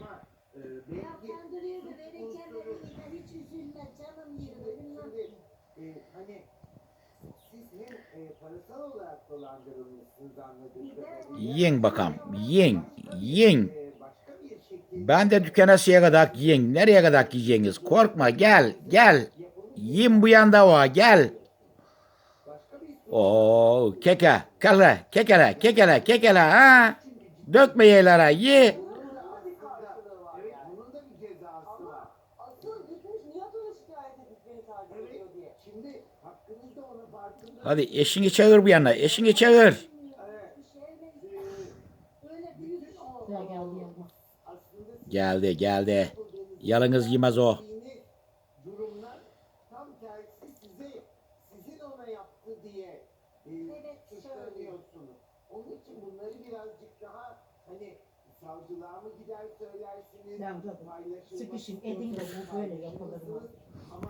Ama e, Ya belki kandırıyor da hiç üzülme canım yerim. Şimdi e, hani siz hem e, parasal olarak dolandırılmışsınız anladığım kadarıyla. Yiyin bakalım. Yiyin. Yiyin. E, başka bir şekilde Ben de dükkana şeye kadar yiyin. Nereye kadar yiyeceğiniz? Korkma gel gel. Yiyin bu yanda o gel. Oo keke kele kekele kekele kekele ha. Dökme yerlere ye. bunun da aslında evet bunun bir cezası var. Asıl gitmiş Nihat ona şikayet edip beni takip Evet. ediyor diye. Şimdi hakkınızda ona farkında. Hadi eşini çağır bu yana. Eşini çağır. Bir e. Sıra geldi Geldi Yalınız yemez o. durumlar tam tersi size sizin ona yaptı diye e, Evet, suçlanıyorsunuz. Onun için bunları birazcık daha hani Savcılığa mı gider söylersiniz? Savcılığa. Sıkışın edin de bu böyle yapılır mı? Ama